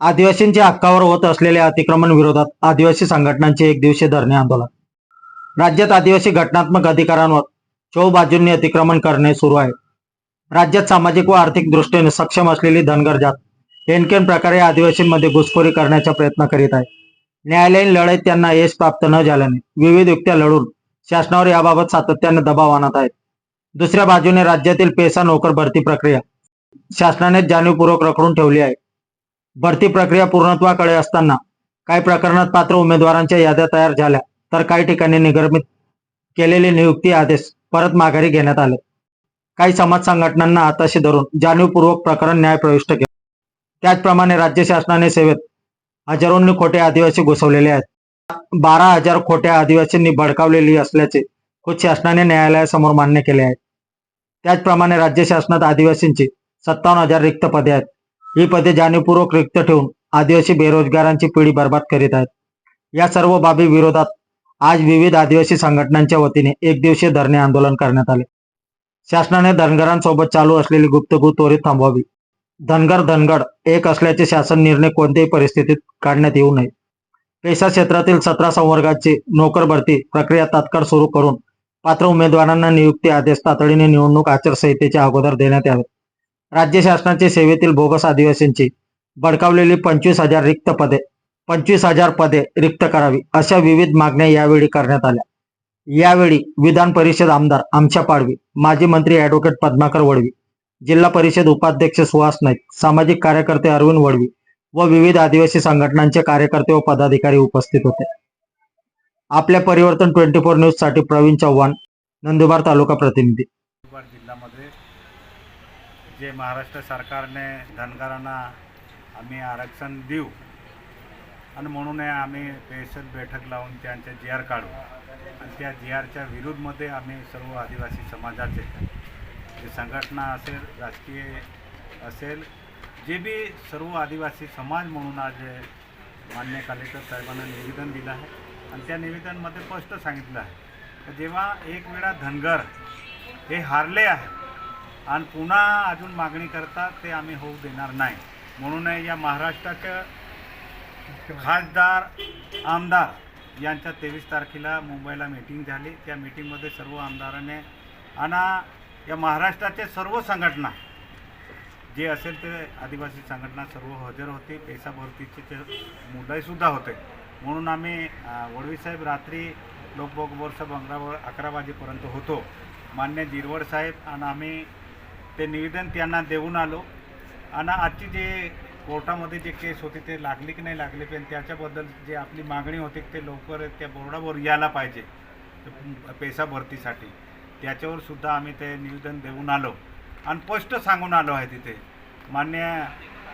आदिवासींच्या हक्कावर होत असलेल्या अतिक्रमण विरोधात आदिवासी संघटनांचे एक दिवसीय धरणे आंदोलन. राज्यात आदिवासी घटनात्मक अधिकारांवर चौबाजूंनी अतिक्रमण करणे सुरू आहे. राज्यात सामाजिक व आर्थिक दृष्टीने सक्षम असलेली धनगर जात हेनकेन प्रकारे आदिवासींमध्ये घुसखोरी करण्याचा प्रयत्न करीत आहे. न्यायालयीन लढाईत त्यांना यश प्राप्त न झाल्याने विविध युक्त्या लढून शासनावर याबाबत सातत्याने दबाव आणत आहेत. दुसऱ्या बाजूने राज्यातील पेसा नोकर भरती प्रक्रिया शासनाने जाणीवपूर्वक रखडून ठेवली आहे. भरती प्रक्रिया पूर्णत्वाकडे असताना काही प्रकरणात पात्र उमेदवारांच्या याद्या तयार झाल्या तर काही ठिकाणी निगर्मित केलेले नियुक्ती आदेश परत माघारी घेण्यात आले. काही समाज संघटनांना हाताशी धरून जाणीवपूर्वक प्रकरण न्याय प्रविष्ट केले. त्याचप्रमाणे राज्य शासनाने सेवेत हजारोंनी खोटे आदिवासी घुसवलेले आहेत. बारा हजार खोट्या आदिवासींनी भडकावलेली असल्याचे खुद शासनाने न्यायालयासमोर मान्य केले आहे. त्याचप्रमाणे राज्य शासनात आदिवासींची सत्तावन्न हजार रिक्त पदे आहेत. ही पदे जाणीवपूर्वक रिक्त ठेवून आदिवासी बेरोजगारांची पिढी बर्बाद करीत आहेत. या सर्व बाबी विरोधात आज विविध आदिवासी संघटनांच्या वतीने एक दिवसीय धरणे आंदोलन करण्यात आले. शासनाने धनगरांसोबत चालू असलेली गुप्तगू त्वरित थांबवावी. धनगर धनगड एक असल्याचे शासन निर्णय कोणत्याही परिस्थितीत काढण्यात येऊ नये. पेशा क्षेत्रातील सतरा संवर्गाची नोकर भरती प्रक्रिया तात्काळ सुरू करून पात्र उमेदवारांना नियुक्ती आदेश तातडीने निवडणूक आचारसंहितेच्या अगोदर देण्यात यावे. राज्य शासनाचे सेवेतील बोगस आदिवासींची बडकावलेली पंचवीस हजार रिक्त पदे पंचवीस हजार पदे रिक्त करावी अशा विविध मागण्या यावेळी करण्यात आल्या. यावेळी विधान परिषद आमदार आमच्या पाडवी माजी मंत्री ऍडव्होकेट पद्माकर वडवी जिल्हा परिषद उपाध्यक्ष सुहास नाईक सामाजिक कार्यकर्ते अरविंद वडवी व विविध आदिवासी संघटनांचे कार्यकर्ते व पदाधिकारी उपस्थित होते. आपल्या परिवर्तन ट्वेंटी फोर न्यूजसाठी प्रवीण चव्हाण नंदुरबार तालुका प्रतिनिधी. जे महाराष्ट्र सरकारने धनगरांना आम्ही आरक्षण देऊ आणि म्हणून आम्ही स्पेशल बैठक लावून त्यांचे जी आर काढू. आणि त्या जी आरच्या विरुद्धमध्ये आम्ही सर्व आदिवासी समाजाचे जे संघटना असेल राजकीय असेल जे बी सर्व आदिवासी समाज म्हणून आज मान्य कलेक्टर साहेबांना निवेदन दिलं आहे. आणि त्या निवेदनमध्ये स्पष्ट सांगितलं आहे जेव्हा एक वेळा धनगर हे हारले आहे आणि पुन्हा अजून मागणी करतात ते आम्ही होऊ देणार नाही. म्हणून या महाराष्ट्राच्या खासदार आमदार यांच्या तेवीस तारखेला मुंबईला मीटिंग झाली. त्या मीटिंगमध्ये सर्व आमदाराने आणि या महाराष्ट्राचे सर्व संघटना जे असेल ते आदिवासी संघटना सर्व हजर होते. पैसा भरतीचे ते मुद्दाहीसुद्धा होते. म्हणून आम्ही वडवीसाहेब वडवी साहेब रात्री लोकभोग अकरा अकरा वाजेपर्यंत होतो. मान्य जिरवड साहेब आणि आम्ही ते निवेदन त्यांना देऊन आलो. आणि आजची जे कोर्टामध्ये जे केस होते ते लागली की नाही लागली पण त्याच्याबद्दल जे आपली मागणी होती ते लवकर त्या बोर्डावर यायला पाहिजे. पैसा भरतीसाठी. त्याच्यावर सुद्धा आम्ही ते निवेदन देऊन आलो. आणि स्पष्ट सांगून आलो आहे तिथे. मान्य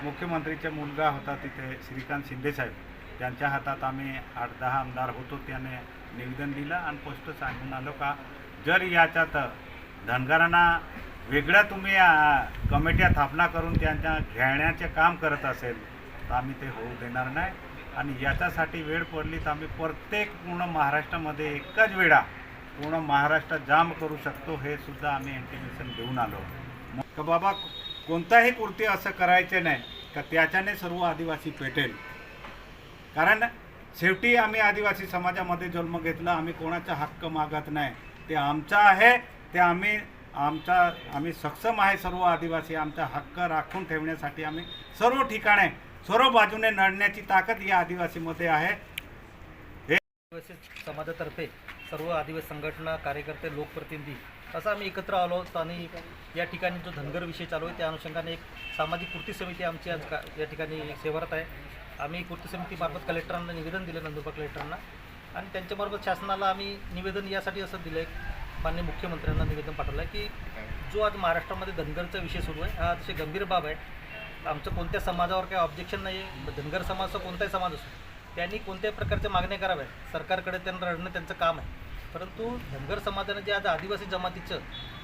मुख्यमंत्रीचा मुलगा होता तिथे श्रीकांत शिंदेसाहेब त्यांच्या हातात आम्ही आठ दहा आमदार होतो त्याने निवेदन दिलं आणि स्पष्ट सांगून आलो का जर याच्यात धनगरांना वेगळ्या तुम्ही कमिट्या स्थापना करून त्यांच्या घेण्याचे काम करत असेल तर आम्ही ते होऊ देणार नाही. आणि याच्यासाठी वेळ पडली तर आम्ही प्रत्येक पूर्ण महाराष्ट्रामध्ये एकच वेळा पूर्ण महाराष्ट्र जाम करू शकतो हे सुद्धा आम्ही इंटिमेशन घेऊन आलो. मग का बाबा कोणताही कृती असं करायचे नाही का त्याच्याने सर्व आदिवासी पेटेल. कारण शेवटी आम्ही आदिवासी समाजामध्ये जन्म घेतला आम्ही कोणाचा हक्क मागत नाही. ते आमचा आहे ते आम्ही आमचा आम्ही सक्षम आहे सर्व आदिवासी आमचा हक्क राखून ठेवण्यासाठी आम्ही सर्व ठिकाणे सर्व बाजूने लढण्याची ताकद या आदिवासीमध्ये आहे. आदिवासी समाजातर्फे सर्व आदिवासी संघटना कार्यकर्ते लोकप्रतिनिधी असं आम्ही एकत्र आलो. आहोत आणि या ठिकाणी जो धनगर विषय चालू आहे त्या अनुषंगाने एक सामाजिक कृती समिती आमची आज का या ठिकाणी सेवारत आहे. आम्ही कृती समितीमार्फत कलेक्टरांना निवेदन दिलं नंदुरबार कलेक्टरांना. आणि त्यांच्यामार्फत शासनाला आम्ही निवेदन यासाठी असं दिलं आहे मान्य मुख्यमंत्र्यांना निवेदन पाठवलं आहे की जो आज महाराष्ट्रामध्ये धनगरचा विषय सुरू आहे हा अतिशय गंभीर बाब आहे. आमचं कोणत्या समाजावर काही ऑब्जेक्शन नाही आहे धनगर समाजाचा कोणताही समाज असो त्यांनी कोणत्याही प्रकारच्या मागण्या कराव्या सरकारकडे त्यांना रडणं त्यांचं काम आहे. परंतु धनगर समाजाने जे आज आदिवासी जमातीचं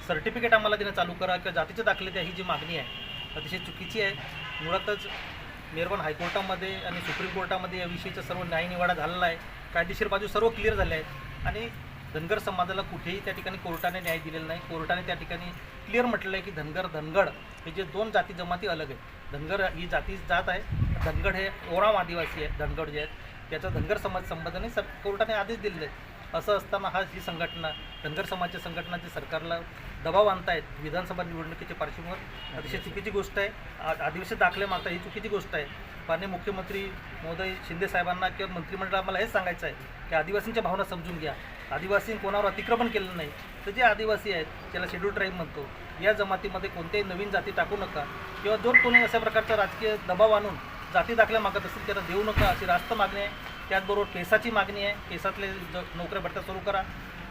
सर्टिफिकेट आम्हाला देणं चालू करा किंवा जातीचे दाखले द्या ही जी मागणी आहे अतिशय चुकीची आहे. मुळातच निर्माण हायकोर्टामध्ये आणि सुप्रीम कोर्टामध्ये याविषयीचा सर्व न्यायनिवाडा झालेला आहे. कायदेशीर बाजू सर्व क्लिअर झाल्या आहेत. आणि धनगर समाजाला कुठेही त्या ठिकाणी कोर्टाने न्याय दिलेला नाही. कोर्टाने त्या ठिकाणी क्लिअर म्हटलेलं आहे की धनगर धनगड हे जे दोन जाती जमाती अलग आहेत. धनगर ही जाती जात आहे. धनगड हे ओराम आदिवासी आहेत. धनगड जे आहेत त्याचा धनगर समाज संबंधाने सर कोर्टाने आदेश दिलेले आहेत. असं असताना हा ही संघटना धनगर समाजच्या संघटनाचे सरकारला दबाव आणतायत. विधानसभा निवडणुकीच्या पार्श्वभूमीवर अतिशय चुकीची गोष्ट आहे. आदिवासी दाखले मागता ही चुकीची गोष्ट आहे. माननीय मुख्यमंत्री महोदय शिंदे साहेबांना किंवा मंत्रिमंडळाला मला हेच सांगायचं आहे की आदिवासींच्या भावना समजून घ्या. आदिवासी कोणावर अतिक्रमण केलं नाही. तर जे आदिवासी आहेत त्याला शेड्यूल ट्राईब म्हणतो या जमातीमध्ये कोणत्याही नवीन जाती टाकू नका किंवा जर कोणी अशा प्रकारचा राजकीय दबाव आणून जाती दाखल्या मागत असतील त्यांना देऊ नका अशी रास्त मागणी आहे. त्याचबरोबर पेसाची मागणी आहे. पेसातले ज नोकऱ्या भरत्या सुरू करा.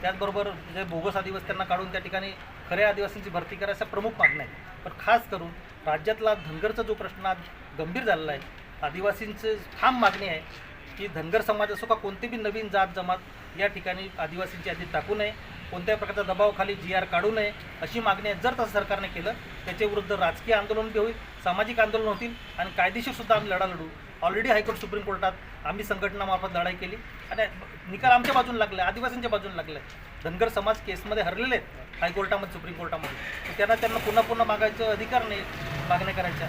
त्याचबरोबर जे बोगस आदिवासी त्यांना काढून त्या ठिकाणी खऱ्या आदिवासींची भरती करा अशा प्रमुख मागण्या आहेत. पण खास करून राज्यातला धनगरचा जो प्रश्न आज गंभीर झालेला आहे आदिवासींचं ठाम मागणी आहे की धनगर समाज असो का कोणती बी नवीन जात जमात या ठिकाणी आदिवासींची यादी टाकू नये कोणत्याही प्रकारचा दबावाखाली जी आर काढू नये अशी मागणी आहे. जर तसं सरकारने केलं त्याच्याविरुद्ध राजकीय आंदोलन बी होईल सामाजिक आंदोलन होतील आणि कायदेशीरसुद्धा आम्ही लढा लढू. ऑलरेडी हायकोर्ट सुप्रीम कोर्टात आम्ही संघटनामार्फत लढाई केली. आणि निकाल आमच्या बाजून लागला आदिवासींच्या बाजून लागला. धनगर समाज केसमध्ये हरलेले आहेत. हायकोर्टामध्ये सुप्रीम कोर्टामध्ये त्यांना त्यांना पुन्हा पुन्हा मागायचं अधिकार नाही मागण्या करायच्या.